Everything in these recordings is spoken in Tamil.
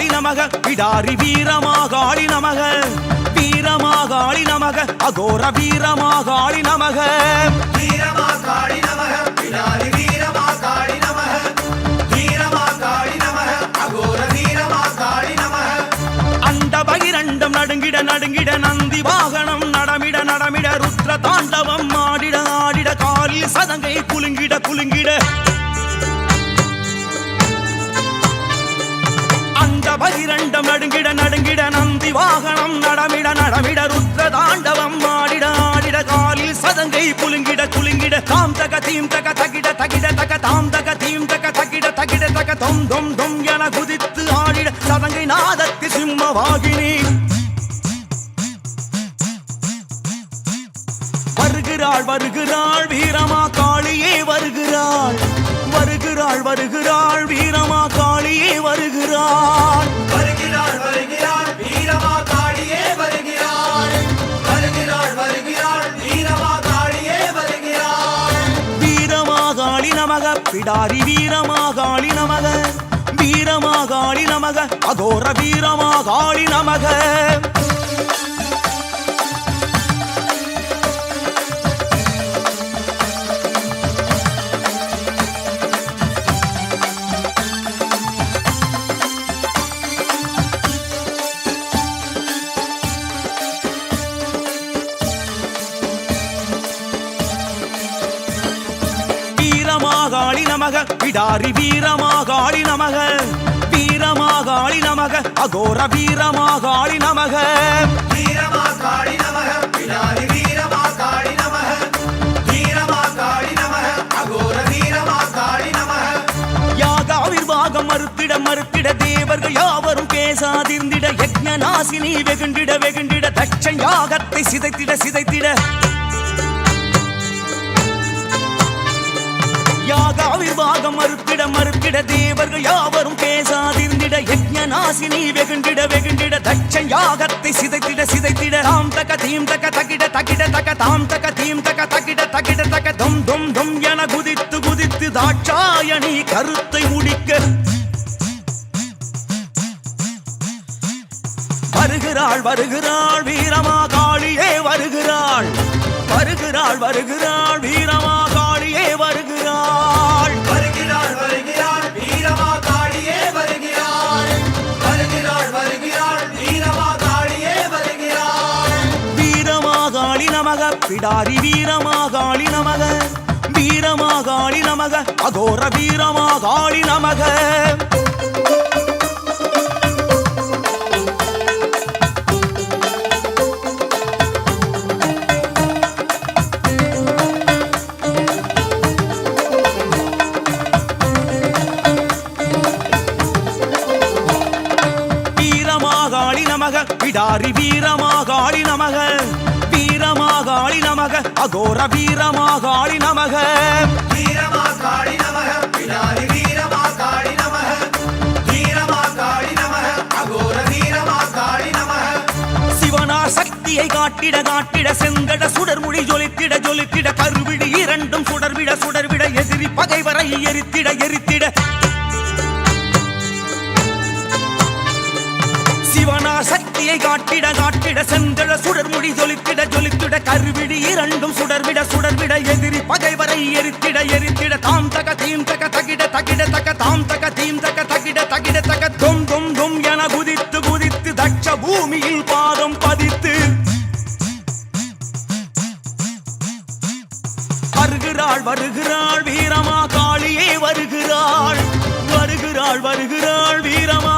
வீரமாகாளி நமக. வீரமாகாளி நமக. வீரமாகாளி நமக. அகோர வீரமாகாளி நமக. வீரமா காளி நமக. பிடாரி வீரமா காளி நமக. வீரமா காளி நமக. அகோர வீரமா காளி நமக. அண்ட பகிரண்டம் நடுங்கிட நடுங்கிட நந்தி வாகனம் நடமிட நடமிட ருத்ர தாண்டவம் ஆடிட ஆடிட. காலில் சதங்கை குலுங்கிட குலுங்கிட. அண்ட பகிரண்டம் நடுங்கிட நடுங்கிட நந்தி வாகனம் நடமிட நடமிட ருத்ர தாண்டவம் ஆடிட ஆடிட காலில் சதங்கை புலுங்கிட குலுங்கிட தாம் தக தீம் தக தகிட தகிட தக தாம் தக தீம் தக தகிட தகிட தக தொம் தொம் தொம் என குதித்து ஆடிட சதங்கை நாதத்தி சிம்மவாகினி. வருகிறாள் வருகிறாள் வீரமா காளியே வருகிறாள் வருகிறாள் வீரமா காளியே வருகிறாள். வருகிறாள் வருகிறாள் வீரமா காளியே வருகிறாள். வருகிறாள் வருகிறாள் வீரமா காளியே வருகிறாள். வீரமாகாளி நமக பிடாரி வீரமாகாளி நமக. வீரமாகாளி நமக அகோர வீரமாகாளி நமக. நமக வீரமாகாளி நமக. வீரமாகாளி நமக அகோர வீரமாகாளி நமக. நமக நமக. நமக அகோர வீரமா காளி நமக. மறுத்திட மறுத்திட தேவர்கள் யாவரும் பேசாதிருந்திட யக்ஞ நாசினி வெகுண்டிட வெகுண்டிட தட்சன் யாகத்தை சிதைத்திட சிதைத்திட. யாகாவிர்வாகம் மறுத்திட மறுத்திட தேவர்கள் யாவரும் பேசாதிருந்திட யக்ஞ நாசினி வெகுண்டிட வெகுண்டிட தட்ச யாகத்தை சிதைத்திட சிதைத்திட ராம் தக தீம் தக தகிட தகிட தக தாம் தக தீம் தக தகிட தகிட தக தொம் தொம் தொம் என குதித்து குதித்து தாட்சாயணி கருத்தை முடிக்க வருகிறாள் வருகிறாள் வீரமா காளியே வருகிறாள். வருகிறாள் வருகிறாள் வீர பிடாரி வீரமாகாளி நமக வீரமாகாளி நமக அகோர வீரமாகாளி நமக அகோர வீரமா காளி நமக. சிவனா சக்தியை காட்டிட காட்டிட செங்கட சுடர்மொழி ஜொலித்திட ஜொலித்திட கருவிழி இரண்டும் சுடர்விட சுடர்விட எதிரி பகைவரை எரித்திட எரித்திட சிவனா சக்தியை காட்டிட காட்டிட செங்கட சுடர்மொழி ஜொலித்திட ஜொலித்திட கருவிழி இரண்டும் சுடர்விட சுடர்விட எதிரி பகைவரை எரித்திட எரித்திட தாம் தக தீம் தக தகிட தகிட தக தாம் தக தீம் தக தகிட தகிட தக தொம் தொம் தொம் என குதித்து குதித்து தட்ச பூமியில் பாதம் பதித்து வருகிறாள் வருகிறாள் வீரமா காளியே வருகிறாள் வருகிறாள் வருகிறாள் வீரமா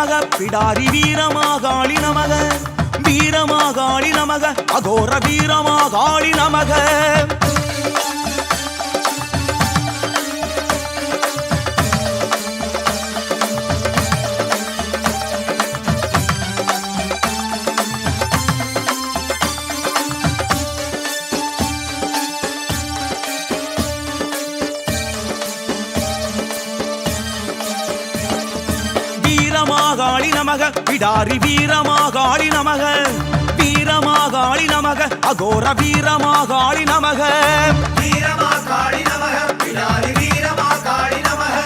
நமக பிடாரி வீரமாகாளி நமக. வீரமாகாளி நமக அகோர வீரமாகாளி நமக. வீரமாகாளி நமக. பிடாரி வீரமாகாளி நமக. வீரமாகாளி நமக. அகோர வீரமாகாளி நமக. வீரமா காளி நமக. பிடாரி வீரமா காளி நமக.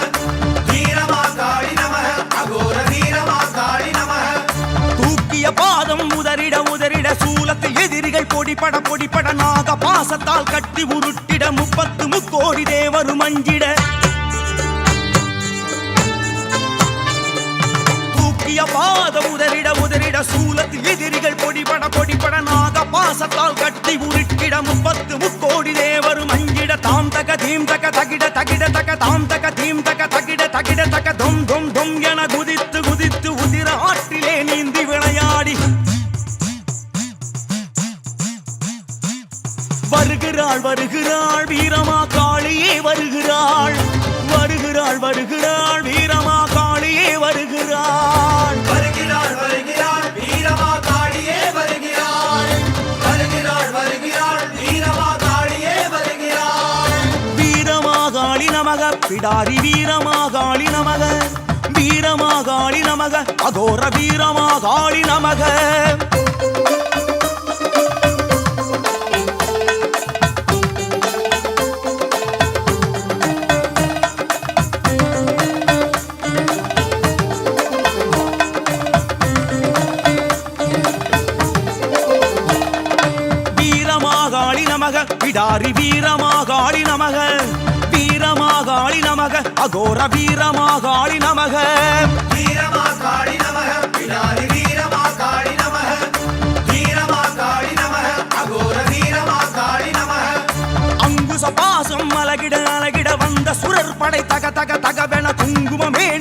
வீரமா காளி நமக. அகோர வீரமா காளி நமக. தூக்கிய பாதம் உதறிட உதறிட சூலத்தில் எதிரிகள் பொடிபட பொடிபட நாக பாசத்தால் கட்டி உருட்டிட முப்பத்து முக்கோடி தேவரும் மஞ்சிட தூக்கிய பாதம் உதறிட உதறிட சூலத்தில் எதிரிகள் பொடிபட பொடிபட நாக பாசத்தால் கட்டி உருட்டிட முப்பத்து முக்கோடி தேவரும் அஞ்சிட தாம் தக தீம் தக தகிட தகிட தக தாம் தக தீம் தக தகிட தகிட தக தொம் தொம் தொம் என குதித்து குதித்து உதிர ஆற்றிலே நீந்தி விளையாடி. வருகிறாள் வருகிறாள் வீரமா காளியே வருகிறாள். வருகிறாள் வருகிறாள் நமக பிடாரி வீரமாகாளி நமக வீரமாகாளி நமக அகோர வீரமாகாளி நமக வீரமாகாளி நமக பிடாரி வீரமாகாளி நமக அகோர வீரமாகாளி நமக. அகோர வீரமா காளி நமக. அங்குச பாசம் அலகிட அலகிட வந்த சுரர் படை தக தக தகவென குங்கும மேனியில்